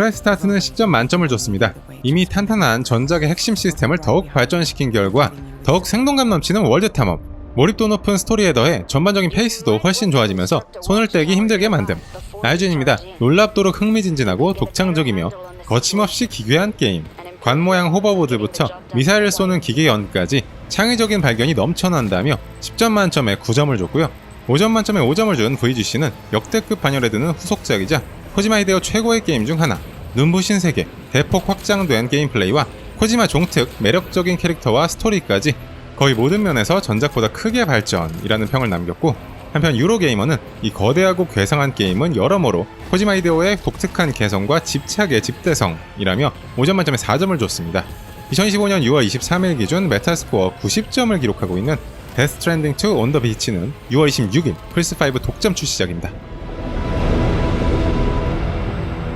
클래스타트는 10점 만점을 줬습니다. 이미 탄탄한 전작의 핵심 시스템을 더욱 발전시킨 결과 더욱 생동감 넘치는 월드 탐험, 몰입도 높은 스토리에 더해 전반적인 페이스도 훨씬 좋아지면서 손을 떼기 힘들게 만듦. 라이즌입니다. 놀랍도록 흥미진진하고 독창적이며 거침없이 기괴한 게임. 관 모양 호버보드부터 미사일을 쏘는 기계연까지 창의적인 발견이 넘쳐난다며 10점 만점에 9점을 줬고요. 5점 만점에 5점을 준 VGC는 역대급 반열에 드는 후속작이자 코지마 히데오 최고의 게임 중 하나. 눈부신 세계, 대폭 확장된 게임 플레이와 코지마 종특 매력적인 캐릭터와 스토리까지 거의 모든 면에서 전작보다 크게 발전이라는 평을 남겼고 한편 유로게이머는 이 거대하고 괴상한 게임은 여러모로 코지마 히데오의 독특한 개성과 집착의 집대성이라며 5점 만점에 4점을 줬습니다. 2025년 6월 23일 기준 메타스코어 90점을 기록하고 있는 데스 트랜딩 2 온더 비치는 6월 26일 플스5 독점 출시작입니다.